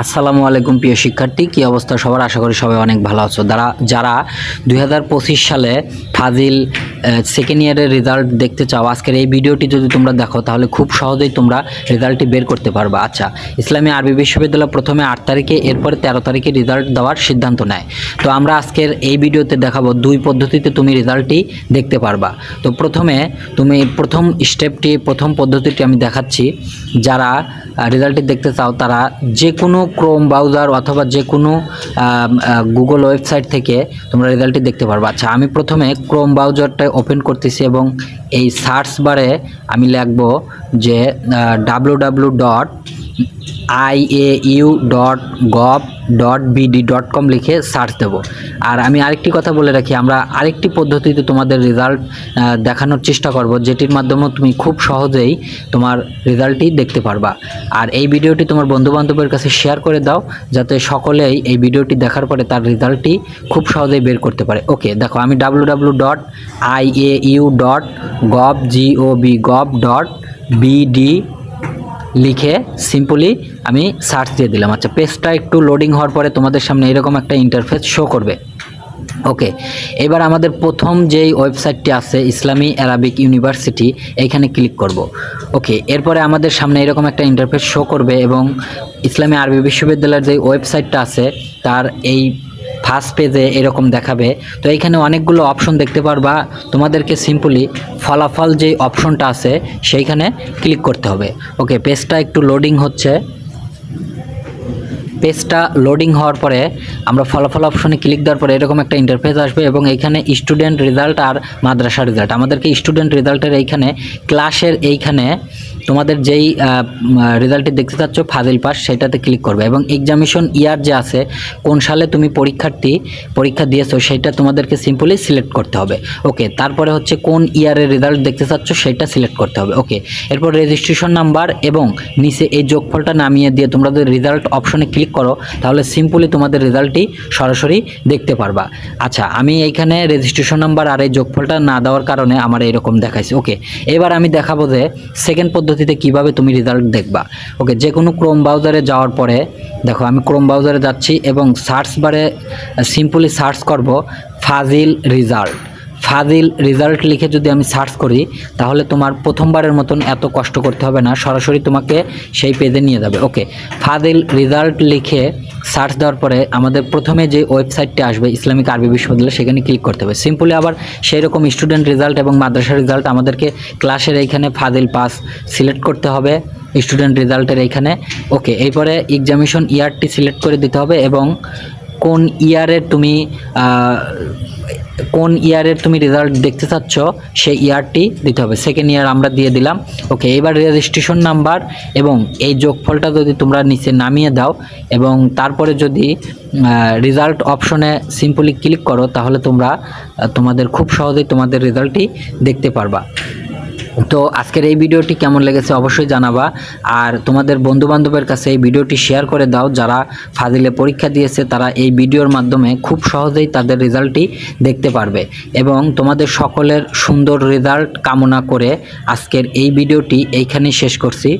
আসসালামু আলাইকুম প্রিয় শিক্ষার্থী, কী অবস্থা সবার? আশা করি সবাই অনেক ভালো আছো। যারা যারা দুই হাজার পঁচিশ সালে ফাজিল সেকেন্ড ইয়ারের রেজাল্ট দেখতে চাও, আজকের এই ভিডিওটি যদি তোমরা দেখো, তাহলে খুব সহজেই তোমরা রেজাল্টটি বের করতে পারবে। আচ্ছা ইসলামী আরবি বিশ্ববিদ্যালয় প্রথমে আট তারিখে, এরপরে তেরো তারিখে রেজাল্ট দেওয়ার সিদ্ধান্ত নেয়। তো আমরা আজকের এই ভিডিওতে দেখাবো দুই পদ্ধতিতে তুমি রেজাল্টটি দেখতে পারবা। তো প্রথমে তুমি প্রথম স্টেপটি প্রথম পদ্ধতিটি আমি দেখাচ্ছি। যারা রেজাল্টটি দেখতে চাও, তারা যে কোনো ক্রোম ব্রাউজার অথবা যে কোনো গুগল ওয়েবসাইট থেকে তোমরা রেজাল্টটি দেখতে পারবে। আচ্ছা আমি প্রথমে ক্রোম ব্রাউজারটা ওপেন করতেছি এবং এই সার্চ বারে আমি লিখব যে W W dot I A U dot gov dot BD dot com লিখে সার্চ দেবো। আর আমি আরেকটি কথা বলে রাখি, আমরা আরেকটি পদ্ধতিতে তোমাদের রেজাল্ট দেখানোর চেষ্টা করব, যেটির মাধ্যমে তুমি খুব সহজেই তোমার রেজাল্টটি দেখতে পারবা। আর এই ভিডিওটি তোমার বন্ধুবান্ধবের কাছে শেয়ার করে দাও, যাতে সকলেই এই ভিডিওটি দেখার পরে তার রেজাল্টটি খুব সহজেই বের করতে পারে। ওকে, দেখো, আমি W W dot I A U dot gov G O B gov dot BD লিখে সিম্পলি আমি সার্চ দিয়ে দিলাম। আচ্ছা পেজটা একটু লোডিং হওয়ার পরে তোমাদের সামনে এরকম একটা ইন্টারফেস শো করবে। ওকে এবার আমাদের প্রথম যেই ওয়েবসাইটটি আছে ইসলামী অ্যারাবিক ইউনিভার্সিটি এইখানে ক্লিক করব। ওকে এরপরে আমাদের সামনে এরকম একটা ইন্টারফেস শো করবে এবং ইসলামী আরবি বিশ্ববিদ্যালয়ের যে ওয়েবসাইটটা আছে, তার এই ফার্স্ট পেজে এরকম দেখাবে। তো এইখানে অনেকগুলো অপশন দেখতে পারবা। তোমাদেরকে সিম্পলি ফলাফল যে অপশনটা আছে, সেইখানে ক্লিক করতে হবে। ওকে পেজটা একটু লোডিং হচ্ছে। পেজটা লোডিং হওয়ার পরে আমরা ফলাফল অপশনে ক্লিক দেওয়ার পরে এরকম একটা ইন্টারফেস আসবে এবং এইখানে স্টুডেন্ট রেজাল্ট আর মাদ্রাসা রেজাল্ট আমাদেরকে স্টুডেন্ট রেজাল্টের এইখানে ক্লাসের এইখানে তোমাদের যেই রেজাল্টটি দেখতে চাচ্ছ, ফাজিল পাস, সেটাতে ক্লিক করবে। এবং এক্সামিশন ইয়ার যে আছে, কোন সালে তুমি পরীক্ষার্থী, পরীক্ষা দিয়েছ, সেটা তোমাদেরকে সিম্পলি সিলেক্ট করতে হবে। ওকে তারপরে হচ্ছে কোন ইয়ারের রেজাল্ট দেখতে চাচ্ছ, সেটা সিলেক্ট করতে হবে। ওকে এরপর রেজিস্ট্রেশন নাম্বার এবং নিচে এই যোগফলটা নামিয়ে দিয়ে তোমরা যদি রেজাল্ট অপশনে ক্লিক করো, তাহলে সিম্পলি তোমাদের রেজাল্টটি সরাসরি দেখতে পারবা। আচ্ছা আমি এইখানে রেজিস্ট্রেশন নাম্বার আর এই যোগফলটা না দেওয়ার কারণে আমার এরকম দেখাইছে। ওকে এবার আমি দেখাবো যে সেকেন্ড পদ্ধতিতে কীভাবে তুমি রেজাল্ট দেখবা? ওকে যে কোনো ক্রোম ব্রাউজারে যাওয়ার পরে, দেখো আমি ক্রোম ব্রাউজারে যাচ্ছি এবং সার্চ বারে সিম্পলি সার্চ করব ফাজিল রেজাল্ট ফাজিল রেজাল্ট লিখে যদি আমি সার্চ করি, তাহলে তোমার প্রথমবারের মতন এত কষ্ট করতে হবে না, সরাসরি তোমাকে সেই পেজে নিয়ে যাবে। ওকে ফাজিল রেজাল্ট লিখে সার্চ দেওয়ার পরে আমাদের প্রথমে যে ওয়েবসাইটটি আসবে ইসলামিক আরবি বিশ্ববিদ্যালয়, সেখানে ক্লিক করতে হবে। সিম্পলি আবার সেই রকম স্টুডেন্ট রেজাল্ট এবং মাদ্রাসার রেজাল্ট আমাদেরকে ক্লাসের এইখানে ফাজিল পাস সিলেক্ট করতে হবে স্টুডেন্ট রেজাল্টের এইখানে। ওকে এরপরে এক্সামিশন ইয়ারটি সিলেক্ট করে দিতে হবে এবং কোন ইয়ারে তুমি কোন ইয়ারের তুমি রেজাল্ট দেখতে চাচ্ছ, সেই ইয়ারটি দিতে হবে। সেকেন্ড ইয়ার আমরা দিয়ে দিলাম। ওকে এবার রেজিস্ট্রেশন নাম্বার এবং এই যোগফলটা যদি তোমরা নিচে নামিয়ে দাও এবং তারপরে যদি রেজাল্ট অপশনে সিম্পলি ক্লিক করো, তাহলে তোমরা তোমাদের খুব সহজেই তোমাদের রেজাল্টটি দেখতে পারবা। তো আজকের এই ভিডিওটি কেমন লেগেছে অবশ্যই জানাবা। আর তোমাদের বন্ধু বান্ধবের কাছে এই ভিডিওটি শেয়ার করে দাও। যারা ফাজিলে পরীক্ষা দিয়েছে, তারা এই ভিডিওর মাধ্যমে খুব সহজেই তাদের রেজাল্টটি দেখতে পারবে। এবং তোমাদের সকলের সুন্দর রেজাল্ট কামনা করে আজকের এই ভিডিওটি এইখানেই শেষ করছি।